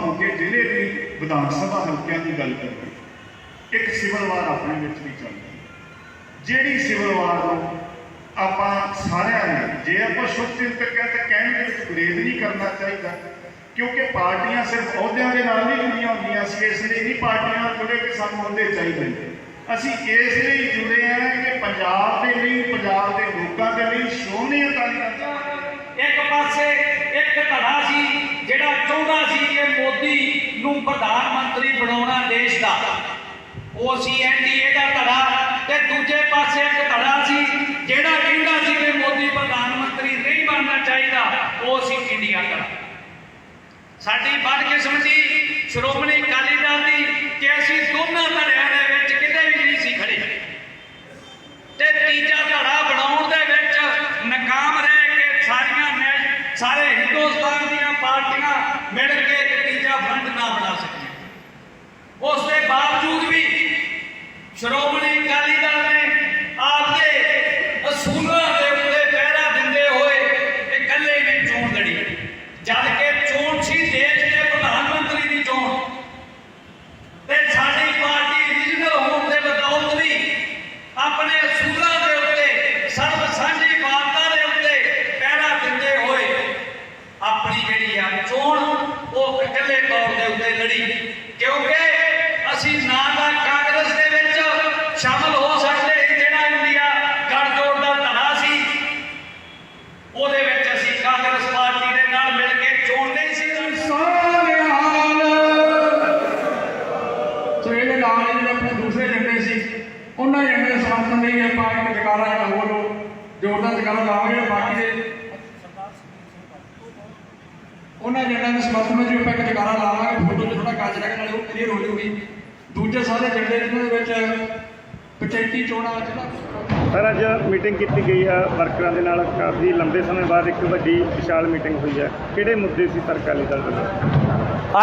ਮੋਗੇ ਜ਼ਿਲ੍ਹੇ ਦੀ ਵਿਧਾਨ ਸਭਾ ਹਲਕਿਆਂ ਦੀ ਗੱਲ ਕਰੀਏ, ਇੱਕ ਸਿਵਲ ਵਾਰ ਆਪਣੇ ਵਿੱਚ ਵੀ ਚੱਲਦੀ ਜਿਹੜੀ ਸਿਵਲ ਵਾਰ ਨੂੰ ਆਪਾਂ ਸਾਰਿਆਂ ਨੇ, ਜੇ ਆਪਾਂ ਸ਼ੁਭ ਚਿੰਤਕ ਹੈ ਤਾਂ ਕਹਿਣ ਦੇ ਵਿੱਚ ਗੁਰੇਜ਼ ਨਹੀਂ ਕਰਨਾ ਚਾਹੀਦਾ, ਕਿਉਂਕਿ ਪਾਰਟੀਆਂ ਸਿਰਫ ਅਹੁਦਿਆਂ ਦੇ ਨਾਲ ਨਹੀਂ ਜੁੜੀਆਂ ਹੁੰਦੀਆਂ ਸੀ, ਇਸ ਲਈ ਨਹੀਂ ਪਾਰਟੀਆਂ ਨਾਲ ਜੁੜੇ ਕਿ ਸਾਨੂੰ ਅਹੁਦੇ ਚਾਹੀਦੇ ਅਸੀਂ ਇਸ ਲਈ ਜੁੜੇ ਹਾਂ ਕਿ ਪੰਜਾਬ ਦੇ ਲਈ, ਪੰਜਾਬ ਦੇ ਲੋਕਾਂ ਦੇ ਲਈ ਸ਼੍ਰੋਮਣੀ ਅਕਾਲੀ ਦਲ ਪਾਸੇ ਇੱਕ ਧੜਾ ਸੀ, ਜਿਹੜਾ ਚਾਹੁੰਦਾ ਸੀ ਕਿ ਮੋਦੀ ਨੂੰ ਪ੍ਰਧਾਨ ਮੰਤਰੀ ਬਣਾਉਣਾ ਦੇਸ਼ ਦਾ। ਉਹ ਸੀ ਐਨਡੀਏ ਦਾ ਧੜਾ ਤੇ ਦੂਜੇ ਪਾਸੇ ਇੱਕ ਧੜਾ ਸੀ, ਜਿਹੜਾ ਕਹਿੰਦਾ ਸੀ ਕਿ ਮੋਦੀ ਪ੍ਰਧਾਨ ਮੰਤਰੀ ਨਹੀਂ ਬਣਨਾ ਚਾਹੀਦਾ, ਉਹ ਸੀ ਇੰਡੀਆ ਦਾ। ਸਾਡੀ ਬਦਕਿਸਮਤੀ ਸ਼੍ਰੋਮਣੀ ਅਕਾਲੀ ਦਲ ਦੀ ਕਿ ਅਸੀਂ ਦੋਨਾਂ ਧੜਿਆਂ ਦੇ ਵਿੱਚ ਕਿਤੇ ਵੀ ਨਹੀਂ ਸੀ ਖੜੇ। ਤੇ ਤੀਜਾ ਧੜਾ ਬਣਾਉਣ ਦੇ ਵਿੱਚ ਨਾਕਾਮ ਸਾਰੇ ਹਿੰਦੁਸਤਾਨ ਦੀਆਂ ਪਾਰਟੀਆਂ ਮਿਲ ਕੇ ਇੱਕ ਤੀਜਾ ਫਰੰਟ ਨਾ ਬਣਾ ਸਕੀਆਂ। ਉਸ ਦੇ ਬਾਵਜੂਦ ਵੀ ਸ਼੍ਰੋਮਣੀ ਅਕਾਲੀ ਦਲ ਨੇ ਆਪਦੇ ਅਸੂਲਾਂ ਦੇ ਉੱਤੇ ਪਹਿਰਾ ਦਿੰਦੇ ਹੋਏ ਇਕੱਲੇ ਵੀ ਚੋਣ ਲੜੀ ਜਦ ਕਿ ਚੋਣ ਸੀ ਦੇਸ਼ ਦੇ ਪ੍ਰਧਾਨ ਮੰਤਰੀ ਦੀ ਚੋਣ ਤੇ ਸਾਡੀ ਪਾਰਟੀ ਰੀਜਨਲ ਹੋਣ ਦੇ ਬਦੌਲਤ ਵੀ ਆਪਣੇ ਅਸੂਲਾਂ ਦੇ ਉੱਤੇ ਸਰਬ ਸਾਂਝੀ ਵਾਰਤਾ ਦੇ ਉੱਤੇ ਪਹਿਰਾ ਦਿੰਦੇ ਹੋਏ ਆਪਣੀ ਜਿਹੜੀ ਆ ਚੋਣ ਉਹ ਇਕੱਲੇ ਤੌਰ ਕਿਉਂਕਿ ਅਸੀਂ ਨਾ ਤਾਂ ਕਾਂਗਰਸ ਦੇ ਵਿੱਚ ਸ਼ਾਮਲ ਹੋ ਸਕਦੇ ਸੀ, ਜਿਹੜਾ ਇੰਡੀਆ ਗੱਠਜੋੜ ਦਾ ਧੜਾ ਸੀ ਉਹਦੇ ਵਿੱਚ ਅਸੀਂ ਕਾਂਗਰਸ ਪਾਰਟੀ ਦੇ ਨਾਲ ਮਿਲ ਕੇ ਚੋਣ ਨਹੀਂ ਸੀ ਲੜ ਸਕਦੇ। ਸੋ ਇਹਦੇ ਨਾਲ ਜਿਹੜੇ ਆਪਣੇ ਦੂਸਰੇ ਜੰਡੇ ਸੀ ਉਹਨਾਂ ਏਜੰਡੇ ਸਮਰਥਨ ਲਈ ਆਪਾਂ ਇੱਕ ਜਕਾਰਾ ਜਿਹੜਾ ਹੋਰ ਜ਼ੋਰਦਾਰ ਜਕਾਰਾ ਲਾਵਾਂਗੇ ਬਾਕੀ ਏਜੰਡਿਆਂ ਦੇ ਸਮਰਥਨ ਵਿੱਚ ਆਪਾਂ ਇੱਕ ਜਕਾਰਾ ਲਾਵਾਂਗੇ ਫੋਟੋ 'ਚ ਥੋੜਾ ਕੱਚ ਰਹਿ ਗਿਆ ਨਾਲੇ ਉਹ ਕਲੀਅਰ ਹੋ ਜਾਊਗੀ। ਦੂਜੇ ਸਾਰੇ ਏਜੰਡੇ ਜਿਹਨਾਂ ਦੇ ਵਿੱਚ ਪੰਚਾਇਤੀ ਚੋਣਾਂ ਜਿਹੜਾ ਸਰ ਅੱਜ ਮੀਟਿੰਗ ਕੀਤੀ ਗਈ ਹੈ ਵਰਕਰਾਂ ਦੇ ਨਾਲ। ਕਾਫੀ ਲੰਬੇ ਸਮੇਂ ਬਾਅਦ ਇੱਕ ਵੱਡੀ ਵਿਸ਼ਾਲ ਮੀਟਿੰਗ ਹੋਈ ਹੈ ਕਿਹੜੇ ਮੁੱਦੇ ਸੀ ਸਰ ਅਕਾਲੀ ਦਲ ਦੇ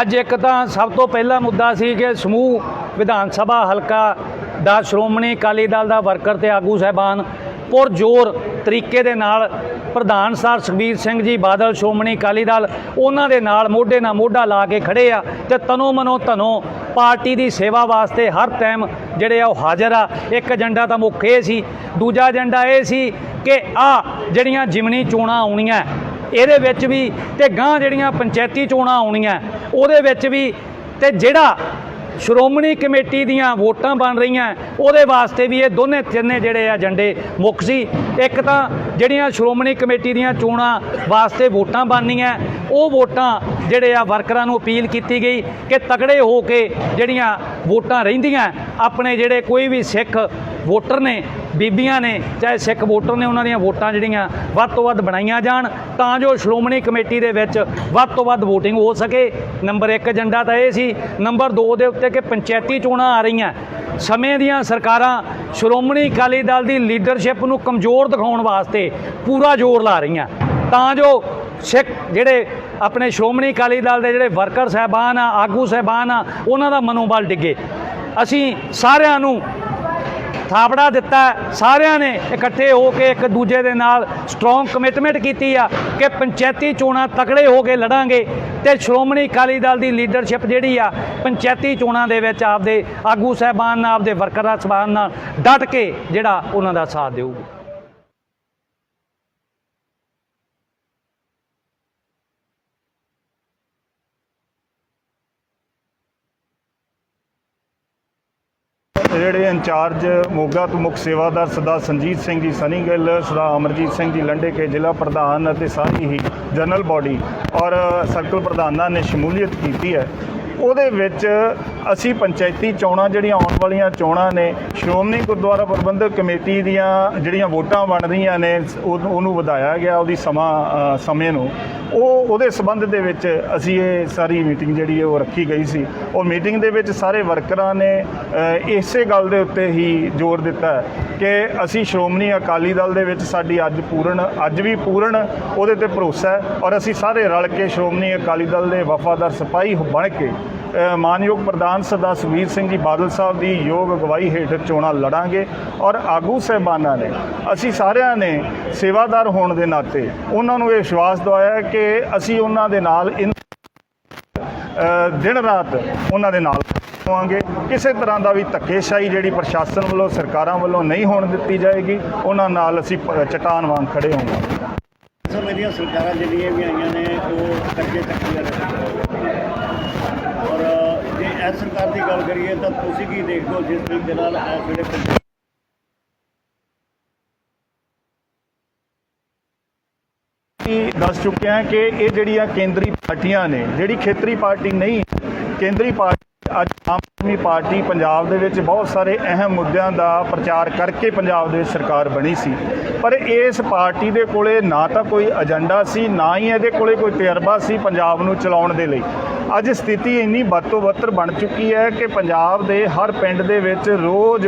ਅੱਜ ਇੱਕ ਤਾਂ ਸਭ ਤੋਂ ਪਹਿਲਾ ਮੁੱਦਾ ਸੀ ਕਿ ਸਮੂਹ ਵਿਧਾਨ ਸਭਾ ਹਲਕਾ ਦਾ ਸ਼੍ਰੋਮਣੀ ਅਕਾਲੀ ਦਲ ਦਾ ਵਰਕਰ ਤੇ ਆਗੂ ਸਹਿਬਾਨ ਪੁਰਜੋਰ ਤਰੀਕੇ ਦੇ ਨਾਲ ਪ੍ਰਧਾਨ ਸਰ ਸੁਖਬੀਰ ਸਿੰਘ ਜੀ, ਬਾਦਲ, ਸ਼੍ਰੋਮਣੀ ਅਕਾਲੀ ਦਲ, ਉਹਨਾਂ ਦੇ ਨਾਲ ਮੋਢੇ ਨਾਲ ਮੋਢਾ ਲਾ ਕੇ ਖੜੇ ਆ ਤੇ ਤਨੋ ਮਨੋ ਧਨੋ ਪਾਰਟੀ ਦੀ ਸੇਵਾ ਵਾਸਤੇ ਹਰ ਟਾਈਮ ਜਿਹੜੇ ਆ ਉਹ ਹਾਜ਼ਰ ਆ। ਇੱਕ ਏਜੰਡਾ ਤਾਂ ਮੁੱਖ ਇਹ ਸੀ। ਦੂਜਾ ਏਜੰਡਾ ਇਹ ਸੀ ਕਿ ਆ ਜਿਹੜੀਆਂ ਜਿਮਨੀ ਚੋਣਾਂ ਆਉਣੀਆਂ, ਇਹਦੇ ਵਿੱਚ ਵੀ ਤੇ ਗਾਂ ਜਿਹੜੀਆਂ ਪੰਚਾਇਤੀ ਚੋਣਾਂ ਆਉਣੀਆਂ, ਉਹਦੇ ਵਿੱਚ ਵੀ ਤੇ ਜਿਹੜਾ ਸ਼੍ਰੋਮਣੀ ਕਮੇਟੀ ਦੀਆਂ ਵੋਟਾਂ ਬਣ ਰਹੀਆਂ। ਉਹਦੇ ਵਾਸਤੇ ਵੀ ਇਹ ਦੋਨੇ ਤਿੰਨੇ ਜਿਹੜੇ ਆ ਏਜੰਡੇ ਮੁੱਖ ਸੀ। ਇੱਕ ਤਾਂ ਜਿਹੜੀਆਂ ਸ਼੍ਰੋਮਣੀ ਕਮੇਟੀ ਦੀਆਂ ਚੋਣਾਂ ਵਾਸਤੇ ਵੋਟਾਂ ਬਣਨੀਆਂ, ਉਹ ਵੋਟਾਂ ਜਿਹੜੇ ਆ ਵਰਕਰਾਂ ਨੂੰ ਅਪੀਲ ਕੀਤੀ ਗਈ ਕਿ ਤਕੜੇ ਹੋ ਕੇ ਜਿਹੜੀਆਂ ਵੋਟਾਂ ਰਹਿੰਦੀਆਂ, ਆਪਣੇ ਜਿਹੜੇ ਕੋਈ ਵੀ ਸਿੱਖ ਵੋਟਰ ਨੇ, ਬੀਬੀਆਂ ਨੇ, ਚਾਹੇ ਸਿੱਖ ਵੋਟਰ ਨੇ ਉਹਨਾਂ ਦੀਆਂ ਵੋਟਾਂ ਜਿਹੜੀਆਂ ਵੱਧ ਤੋਂ ਵੱਧ ਬਣਾਈਆਂ ਜਾਣ, ਤਾਂ ਜੋ ਸ਼੍ਰੋਮਣੀ ਕਮੇਟੀ ਦੇ ਵਿੱਚ ਵੱਧ ਤੋਂ ਵੱਧ VOTING ਹੋ ਸਕੇ। ਨੰਬਰ 1 ਏਜੰਡਾ ਤਾਂ ਇਹ ਸੀ, ਨੰਬਰ 2 ਦੇ ਉੱਤੇ ਕਿ ਪੰਚਾਇਤੀ ਚੋਣਾਂ ਆ ਰਹੀਆਂ। ਸਮੇਂ ਦੀਆਂ ਸਰਕਾਰਾਂ ਸ਼੍ਰੋਮਣੀ ਅਕਾਲੀ ਦਲ ਦੀ ਲੀਡਰਸ਼ਿਪ ਨੂੰ ਕਮਜ਼ੋਰ ਦਿਖਾਉਣ ਵਾਸਤੇ ਪੂਰਾ ਜ਼ੋਰ ਲਾ ਰਹੀਆਂ। ਤਾਂ ਜੋ ਸਿੱਖ ਜਿਹੜੇ ਆਪਣੇ ਸ਼੍ਰੋਮਣੀ ਅਕਾਲੀ ਦਲ ਦੇ ਜਿਹੜੇ ਵਰਕਰ ਸਹਿਬਾਨ ਆ, ਆਗੂ ਸਹਿਬਾਨ ਆ, ਉਹਨਾਂ ਦਾ ਮਨੋਬਲ ਡਿੱਗੇ। ਅਸੀਂ ਸਾਰਿਆਂ ਨੂੰ ਥਾਪੜਾ ਦਿੱਤਾ ਸਾਰਿਆਂ ਨੇ ਇਕੱਠੇ ਹੋ ਕੇ ਇੱਕ ਦੂਜੇ ਦੇ ਨਾਲ ਸਟਰੋਂਗ ਕਮਿਟਮੈਂਟ ਕੀਤੀ ਆ ਕਿ ਪੰਚਾਇਤੀ ਚੋਣਾਂ ਤਕੜੇ ਹੋ ਕੇ ਲੜਾਂਗੇ ਤੇ ਸ਼੍ਰੋਮਣੀ ਅਕਾਲੀ ਦਲ ਦੀ ਲੀਡਰਸ਼ਿਪ ਜਿਹੜੀ ਆ, ਪੰਚਾਇਤੀ ਚੋਣਾਂ ਦੇ ਵਿੱਚ ਆਪਦੇ ਆਗੂ ਸਹਿਬਾਨ ਨਾਲ, ਆਪਦੇ ਵਰਕਰਾਂ ਸਹਿਬਾਨ ਨਾਲ ਡਟ ਕੇ ਜਿਹੜਾ ਉਹਨਾਂ ਦਾ ਸਾਥ ਦੇਊਗੀ। ਜਿਹੜੇ ਇੰਚਾਰਜ ਮੋਗਾ ਤੋਂ ਮੁੱਖ ਸੇਵਾਦਾਰ ਸਰਦਾਰ ਸੰਜੀਤ ਸਿੰਘ ਜੀ, ਸਨੀ ਗਿੱਲ ਸਰਦਾਰ ਅਮਰਜੀਤ ਸਿੰਘ ਜੀ ਲੰਡੇ ਕੇ ਜ਼ਿਲ੍ਹਾ ਪ੍ਰਧਾਨ ਅਤੇ ਸਾਰੀ ਹੀ ਜਨਰਲ ਬਾਡੀ ਔਰ ਸਰਕਲ ਪ੍ਰਧਾਨਾਂ ਨੇ ਸ਼ਮੂਲੀਅਤ ਕੀਤੀ ਹੈ। ਉਹਦੇ ਵਿੱਚ ਅਸੀਂ ਪੰਚਾਇਤੀ ਚੋਣਾਂ ਜਿਹੜੀਆਂ ਆਉਣ ਵਾਲੀਆਂ ਚੋਣਾਂ ਨੇ, ਸ਼੍ਰੋਮਣੀ ਗੁਰਦੁਆਰਾ ਪ੍ਰਬੰਧਕ ਕਮੇਟੀ ਦੀਆਂ ਜਿਹੜੀਆਂ ਵੋਟਾਂ ਬਣ ਰਹੀਆਂ ਨੇ, ਉਹ- ਉਹਨੂੰ ਵਧਾਇਆ ਗਿਆ ਉਹਦੀ ਸਮਾਂ ਸਮੇਂ ਨੂੰ। ਉਹ ਉਹਦੇ ਸੰਬੰਧ ਦੇ ਵਿੱਚ ਅਸੀਂ ਇਹ ਸਾਰੀ ਮੀਟਿੰਗ ਜਿਹੜੀ ਹੈ ਉਹ ਰੱਖੀ ਗਈ ਸੀ। ਉਹ ਮੀਟਿੰਗ ਦੇ ਵਿੱਚ ਸਾਰੇ ਵਰਕਰਾਂ ਨੇ ਇਸੇ ਗੱਲ ਦੇ ਉੱਤੇ ਹੀ ਜ਼ੋਰ ਦਿੱਤਾ ਕਿ ਅਸੀਂ ਸ਼੍ਰੋਮਣੀ ਅਕਾਲੀ ਦਲ ਦੇ ਵਿੱਚ ਸਾਡੀ ਅੱਜ ਪੂਰਨ, ਅੱਜ ਵੀ ਪੂਰਨ ਉਹਦੇ ਤੇ ਭਰੋਸਾ ਹੈ ਔਰ ਅਸੀਂ ਸਾਰੇ ਰਲ ਕੇ ਸ਼੍ਰੋਮਣੀ ਅਕਾਲੀ ਦਲ ਦੇ ਵਫਾਦਾਰ ਸਿਪਾਹੀ ਬਣ ਕੇ ਮਾਨਯੋਗ ਪ੍ਰਧਾਨ ਸਰਦਾਰ ਸੁਖਬੀਰ ਸਿੰਘ ਜੀ ਬਾਦਲ ਸਾਹਿਬ ਦੀ ਯੋਗ ਅਗਵਾਈ ਹੇਠ ਚੋਣਾਂ ਲੜਾਂਗੇ ਔਰ ਆਗੂ ਸਹਿਬਾਨਾਂ ਨੇ, ਅਸੀਂ ਸਾਰਿਆਂ ਨੇ ਸੇਵਾਦਾਰ ਹੋਣ ਦੇ ਨਾਤੇ ਉਹਨਾਂ ਨੂੰ ਇਹ ਵਿਸ਼ਵਾਸ ਦਵਾਇਆ ਕਿ ਅਸੀਂ ਉਹਨਾਂ ਦੇ ਨਾਲ ਦਿਨ ਰਾਤ ਉਹਨਾਂ ਦੇ ਨਾਲ ਹੋਵਾਂਗੇ ਕਿਸੇ ਤਰ੍ਹਾਂ ਦਾ ਵੀ ਧੱਕੇਸ਼ਾਹੀ ਜਿਹੜੀ ਪ੍ਰਸ਼ਾਸਨ ਵੱਲੋਂ, ਸਰਕਾਰਾਂ ਵੱਲੋਂ ਨਹੀਂ ਹੋਣ ਦਿੱਤੀ ਜਾਏਗੀ, ਉਹਨਾਂ ਨਾਲ ਅਸੀਂ ਪ- ਚਟਾਨ ਵਾਂਗ ਖੜੇ ਹੋਵਾਂਗੇ। ਸਮੇਂ ਦੀਆਂ ਸਰਕਾਰਾਂ ਜਿਹੜੀਆਂ ਵੀ ਆਈਆਂ ਨੇ, ਉਹ ਕਰਜ਼ੇ ਚੱਕੀਆਂ ਨੇ ਔਰ ਜੇ ਇਸ ਸਰਕਾਰ ਦੀ ਗੱਲ ਕਰੀਏ ਤਾਂ ਤੁਸੀਂ ਕੀ ਦੇਖਦੇ ਹੋ ਜਿਸ ਤਰੀਕੇ ਨਾਲ ਇਸ ਵੇਲੇ ਪੰਜਾਬ ਦੱਸ ਚੁੱਕਿਆ ਕਿ ਇਹ ਜਿਹੜੀਆਂ ਕੇਂਦਰੀ ਪਾਰਟੀਆਂ ਨੇ, ਜਿਹੜੀ ਖੇਤਰੀ ਪਾਰਟੀ ਨਹੀਂ, ਕੇਂਦਰੀ ਪਾਰਟੀ ਅੱਜ ਆਮ ਆਦਮੀ ਪਾਰਟੀ ਪੰਜਾਬ ਦੇ ਵਿੱਚ ਬਹੁਤ ਸਾਰੇ ਅਹਿਮ ਮੁੱਦਿਆਂ ਦਾ ਪ੍ਰਚਾਰ ਕਰਕੇ ਪੰਜਾਬ ਦੇ ਵਿੱਚ ਸਰਕਾਰ ਬਣੀ ਸੀ। ਪਰ ਇਸ ਪਾਰਟੀ ਦੇ ਕੋਲੇ ਨਾ ਤਾਂ ਕੋਈ ਏਜੰਡਾ ਸੀ, ਨਾ ਹੀ ਇਹਦੇ ਕੋਲੇ ਕੋਈ ਤਜਰਬਾ ਸੀ ਪੰਜਾਬ ਨੂੰ ਚਲਾਉਣ ਦੇ ਲਈ। ਅੱਜ ਸਥਿਤੀ ਇੰਨੀ ਵੱਧ ਤੋਂ ਬੱਤਰ ਬਣ ਚੁੱਕੀ ਹੈ ਕਿ ਪੰਜਾਬ ਦੇ ਹਰ ਪਿੰਡ ਦੇ ਵਿੱਚ ਰੋਜ਼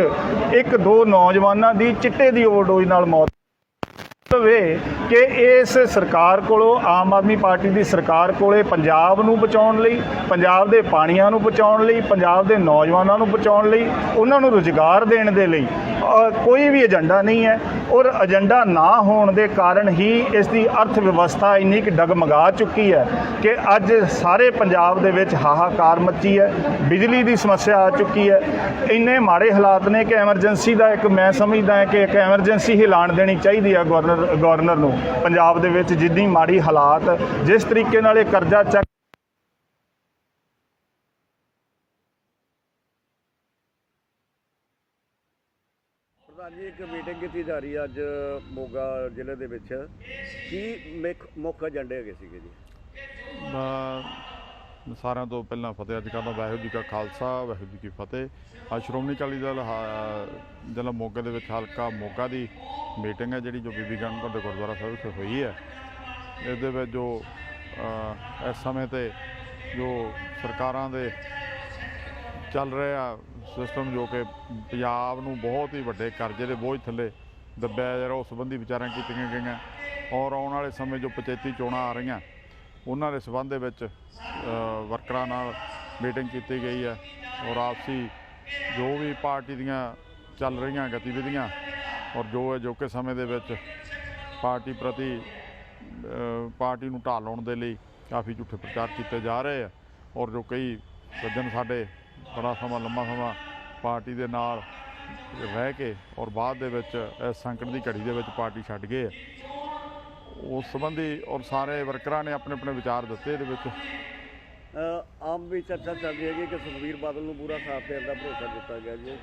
ਇੱਕ ਦੋ ਨੌਜਵਾਨਾਂ ਦੀ ਚਿੱਟੇ ਦੀ ਓਵਰਡੋਜ਼ ਨਾਲ ਮੌਤ ਵੇ ਕਿ ਇਸ ਸਰਕਾਰ ਕੋਲੋਂ ਆਮ ਆਦਮੀ ਪਾਰਟੀ ਦੀ ਸਰਕਾਰ ਕੋਲੇ ਪੰਜਾਬ ਨੂੰ ਬਚਾਉਣ ਲਈ, ਪੰਜਾਬ ਦੇ ਪਾਣੀਆਂ ਨੂੰ ਬਚਾਉਣ ਲਈ, ਪੰਜਾਬ ਦੇ ਨੌਜਵਾਨਾਂ ਨੂੰ ਬਚਾਉਣ ਲਈ, ਉਹਨਾਂ ਨੂੰ ਰੁਜ਼ਗਾਰ ਦੇਣ ਦੇ ਲਈ ਕੋਈ ਵੀ ਏਜੰਡਾ ਨਹੀਂ ਹੈ ਔਰ ਏਜੰਡਾ ਨਾ ਹੋਣ ਦੇ ਕਾਰਨ ਹੀ ਇਸ ਦੀ ਅਰਥ ਵਿਵਸਥਾ ਇੰਨੀ ਕਿ ਡਗਮਗਾ ਚੁੱਕੀ ਹੈ ਕਿ ਅੱਜ ਸਾਰੇ ਪੰਜਾਬ ਦੇ ਵਿੱਚ ਹਾਹਾਕਾਰ ਮੱਚੀ ਹੈ, ਬਿਜਲੀ ਦੀ ਸਮੱਸਿਆ ਆ ਚੁੱਕੀ ਹੈ। ਇੰਨੇ ਮਾੜੇ ਹਾਲਾਤ ਨੇ ਕਿ ਐਮਰਜੈਂਸੀ ਦਾ ਇੱਕ ਮੈਂ ਸਮਝਦਾ ਹਾਂ ਕਿ ਇੱਕ ਐਮਰਜੈਂਸੀ ਹੀ ਐਲਾਨ ਦੇਣੀ ਚਾਹੀਦੀ ਹੈ ਗਵਰਨਰ ਗਵਰਨਰ ਨੂੰ। ਪੰਜਾਬ ਦੇ ਵਿੱਚ ਜਿੰਨੀ ਮਾੜੀ ਹਾਲਾਤ, ਜਿਸ ਤਰੀਕੇ ਨਾਲ ਇਹ ਕਰਜ਼ਾ ਚੱਕ ਪ੍ਰਧਾਨ ਜੀ ਇੱਕ ਮੀਟਿੰਗ ਕੀਤੀ ਜਾ ਰਹੀ ਅੱਜ ਮੋਗਾ ਜ਼ਿਲ੍ਹੇ ਦੇ ਵਿੱਚ ਕੀ ਮੁੱਖ ਏਜੰਡੇ ਹੈਗੇ ਸੀਗੇ ਜੀ? ਸਾਰਿਆਂ ਤੋਂ ਪਹਿਲਾਂ ਫਤਿਹ ਅੱਜ ਕਰਦਾ, ਵਾਹਿਗੁਰੂ ਜੀ ਕਾ ਖਾਲਸਾ, ਵਾਹਿਗੁਰੂ ਜੀ ਕੀ ਫਤਿਹ। ਅੱਜ ਸ਼੍ਰੋਮਣੀ ਅਕਾਲੀ ਦਲ, ਹਾ- ਜ਼ਿਲ੍ਹਾ ਮੋਗਾ ਦੇ ਵਿੱਚ ਹਲਕਾ ਮੋਗਾ ਦੀ ਮੀਟਿੰਗ ਹੈ, ਜਿਹੜੀ ਜੋ ਬੀਬੀ ਗਣਪਤ ਦੇ ਗੁਰਦੁਆਰਾ ਸਾਹਿਬ ਵਿਖੇ ਹੋਈ ਹੈ। ਇਸ ਦੇ ਵਿੱਚ ਜੋ ਇਸ ਸਮੇਂ ਤੇ ਜੋ ਸਰਕਾਰਾਂ ਦੇ ਚੱਲ ਰਿਹਾ ਸਿਸਟਮ ਜੋ ਕਿ ਪੰਜਾਬ ਨੂੰ ਬਹੁਤ ਹੀ ਵੱਡੇ ਕਰਜ਼ੇ ਦੇ ਬੋਝ ਥੱਲੇ ਦੱਬਿਆ ਜਾ ਰਿਹਾ, ਉਸ ਸੰਬੰਧੀ ਵਿਚਾਰਾਂ ਕੀਤੀਆਂ ਗਈਆਂ ਔਰ ਆਉਣ ਵਾਲੇ ਸਮੇਂ ਜੋ ਪੰਚਾਇਤੀ ਚੋਣਾਂ ਆ ਰਹੀਆਂ, ਉਹਨਾਂ ਦੇ ਸਬੰਧ ਦੇ ਵਿੱਚ ਵਰਕਰਾਂ ਨਾਲ ਮੀਟਿੰਗ ਕੀਤੀ ਗਈ ਹੈ ਔਰ ਆਪਸੀ ਜੋ ਵੀ ਪਾਰਟੀ ਦੀਆਂ ਚੱਲ ਰਹੀਆਂ ਗਤੀਵਿਧੀਆਂ ਔਰ ਜੋ ਅਜੋਕੇ ਸਮੇਂ ਦੇ ਵਿੱਚ ਪਾਰਟੀ ਪ੍ਰਤੀ ਪਾਰਟੀ ਨੂੰ ਢਾਲ ਲਾਉਣ ਦੇ ਲਈ ਕਾਫੀ ਝੂਠੇ ਪ੍ਰਚਾਰ ਕੀਤੇ ਜਾ ਰਹੇ ਆ ਔਰ ਜੋ ਕਈ ਸੱਜਣ ਸਾਡੇ ਬੜਾ ਸਮਾਂ ਲੰਮਾ ਸਮਾਂ ਪਾਰਟੀ ਦੇ ਨਾਲ ਰਹਿ ਕੇ ਔਰ ਬਾਅਦ ਦੇ ਵਿੱਚ ਇਸ ਸੰਕਟ ਦੀ ਘੜੀ ਦੇ ਵਿੱਚ ਪਾਰਟੀ ਛੱਡ ਗਏ ਆ ਉਸ ਸੰਬੰਧੀ ਔਰ ਸਾਰੇ ਵਰਕਰਾਂ ਨੇ ਆਪਣੇ ਆਪਣੇ ਵਿਚਾਰ ਦਿੱਤੇ ਇਹਦੇ ਵਿੱਚ। ਆਮ ਵੀ ਚਰਚਾ ਚੱਲ ਰਹੀ ਹੈਗੀ ਕਿ ਸੁਖਬੀਰ ਬਾਦਲ ਨੂੰ ਪੂਰਾ ਸਾਥ ਦੇਣ ਦਾ ਭਰੋਸਾ ਦਿੱਤਾ ਗਿਆ ਜੀ।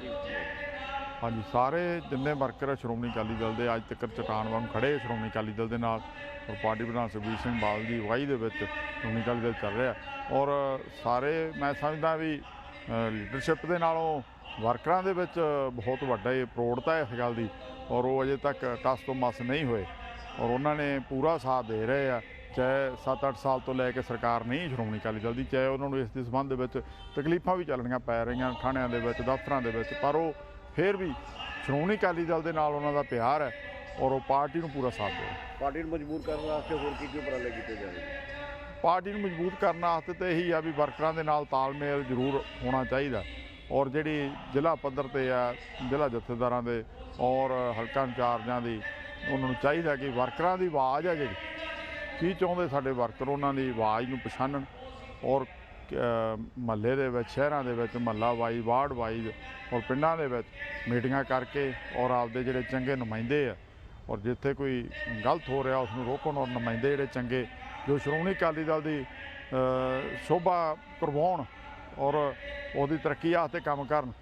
ਹਾਂਜੀ ਸਾਰੇ ਜਿੰਨੇ ਵਰਕਰ ਸ਼੍ਰੋਮਣੀ ਅਕਾਲੀ ਦਲ ਦੇ ਅੱਜ ਤੱਕ ਚਟਾਨ ਵਾਂਗ ਖੜੇ ਸ਼੍ਰੋਮਣੀ ਅਕਾਲੀ ਦਲ ਦੇ ਨਾਲ ਔਰ ਪਾਰਟੀ ਪ੍ਰਧਾਨ ਸੁਖਬੀਰ ਸਿੰਘ ਬਾਦਲ ਦੀ ਅਗਵਾਈ ਦੇ ਵਿੱਚ ਸ਼੍ਰੋਮਣੀ ਅਕਾਲੀ ਦਲ ਚੱਲ ਰਿਹਾ। ਔਰ ਸਾਰੇ ਮੈਂ ਸਮਝਦਾ ਵੀ ਲੀਡਰਸ਼ਿਪ ਦੇ ਨਾਲੋਂ ਵਰਕਰਾਂ ਦੇ ਵਿੱਚ ਬਹੁਤ ਵੱਡਾ ਇਹ ਪ੍ਰੋੜਤਾ ਹੈ ਇਸ ਗੱਲ ਦੀ, ਔਰ ਉਹ ਅਜੇ ਤੱਕ ਟਸ ਤੋਂ ਮਸ ਨਹੀਂ ਹੋਏ। ਔਰ ਉਹਨਾਂ ਨੇ ਪੂਰਾ ਸਾਥ ਦੇ ਰਹੇ ਆ, ਚਾਹੇ 7-8 ਸਾਲ ਤੋਂ ਲੈ ਕੇ ਸਰਕਾਰ ਨਹੀਂ ਸ਼੍ਰੋਮਣੀ ਅਕਾਲੀ ਦਲ ਦੀ, ਚਾਹੇ ਉਹਨਾਂ ਨੂੰ ਇਸ ਦੇ ਸੰਬੰਧ ਦੇ ਵਿੱਚ ਤਕਲੀਫਾਂ ਵੀ ਚੱਲਣੀਆਂ ਪੈ ਰਹੀਆਂ ਥਾਣਿਆਂ ਦੇ ਵਿੱਚ, ਦਫ਼ਤਰਾਂ ਦੇ ਵਿੱਚ, ਪਰ ਉਹ ਫਿਰ ਵੀ ਸ਼੍ਰੋਮਣੀ ਅਕਾਲੀ ਦਲ ਦੇ ਨਾਲ ਉਹਨਾਂ ਦਾ ਪਿਆਰ ਹੈ, ਔਰ ਉਹ ਪਾਰਟੀ ਨੂੰ ਪੂਰਾ ਸਾਥ ਦੇ ਪਾਰਟੀ ਨੂੰ ਮਜਬੂਰ ਕਰਨ ਵਾਸਤੇ ਹੋਰ ਕੀ ਕੀ ਉਪਰਾਲੇ ਕੀਤੇ ਜਾ ਰਹੇ ਨੇ? ਪਾਰਟੀ ਨੂੰ ਮਜ਼ਬੂਤ ਕਰਨ ਵਾਸਤੇ ਤਾਂ ਇਹੀ ਆ ਵੀ ਵਰਕਰਾਂ ਦੇ ਨਾਲ ਤਾਲਮੇਲ ਜ਼ਰੂਰ ਹੋਣਾ ਚਾਹੀਦਾ। ਔਰ ਜਿਹੜੀ ਜ਼ਿਲ੍ਹਾ ਪੱਧਰ ਤੇ ਆ, ਜ਼ਿਲ੍ਹਾ ਜਥੇਦਾਰਾਂ ਦੇ ਔਰ ਹਲਕਾ ਇੰਚਾਰਜਾਂ ਦੀ, ਉਹਨਾਂ ਨੂੰ ਚਾਹੀਦਾ ਕਿ ਵਰਕਰਾਂ ਦੀ ਆਵਾਜ਼ ਆ ਜਿਹੜੀ, ਕੀ ਚਾਹੁੰਦੇ ਸਾਡੇ ਵਰਕਰ ਉਹਨਾਂ ਦੀ ਆਵਾਜ਼ ਨੂੰ ਪਛਾਣਨ। ਔਰ ਮਹੱਲੇ ਦੇ ਵਿੱਚ, ਸ਼ਹਿਰਾਂ ਦੇ ਵਿੱਚ, ਮਹੱਲਾ ਵਾਈ ਵਾਰਡ ਵਾਈਜ਼ ਔਰ ਪਿੰਡਾਂ ਦੇ ਵਿੱਚ ਮੀਟਿੰਗਾਂ ਕਰਕੇ ਔਰ ਆਪਦੇ ਜਿਹੜੇ ਚੰਗੇ ਨੁਮਾਇੰਦੇ ਆ, ਔਰ ਜਿੱਥੇ ਕੋਈ ਗਲਤ ਹੋ ਰਿਹਾ ਉਸ ਨੂੰ ਰੋਕਣ ਔਰ ਨੁਮਾਇੰਦੇ ਜਿਹੜੇ ਚੰਗੇ ਜੋ ਸ਼੍ਰੋਮਣੀ ਅਕਾਲੀ ਦਲ ਦੀ ਸ਼ੋਭਾ ਕਰਵਾਉਣ ਔਰ ਉਹਦੀ ਤਰੱਕੀ ਵਾਸਤੇ ਕੰਮ ਕਰਨ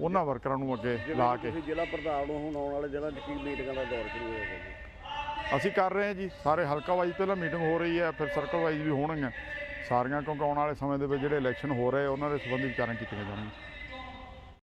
ਉਹਨਾਂ ਵਰਕਰਾਂ ਨੂੰ ਅੱਗੇ ਲਾ ਕੇ ਜ਼ਿਲ੍ਹਾ ਪ੍ਰਧਾਨ ਹੋ ਹੁਣ ਆਉਣ ਵਾਲੇ 'ਚ ਕੀ ਮੀਟਿੰਗਾਂ ਦਾ ਦੌਰ ਸ਼ੁਰੂ ਹੋਏਗਾ ਜੀ? ਅਸੀਂ ਕਰ ਰਹੇ ਹਾਂ ਜੀ ਸਾਰੇ ਹਲਕਾ ਵਾਈਜ਼ ਪਹਿਲਾਂ ਮੀਟਿੰਗ ਹੋ ਰਹੀ ਹੈ ਫਿਰ ਸਰਕਲ ਵਾਈਜ਼ ਵੀ ਹੋਣਗੀਆਂ। ਸਾਰੀਆਂ ਕਿਉਂਕਿ ਆਉਣ ਵਾਲੇ ਸਮੇਂ ਦੇ ਵਿੱਚ ਜਿਹੜੇ ਇਲੈਕਸ਼ਨ ਹੋ ਰਹੇ ਉਹਨਾਂ ਦੇ ਸੰਬੰਧੀ ਵਿਚਾਰਾਂ ਕੀਤੀਆਂ ਜਾਣਗੀਆਂ।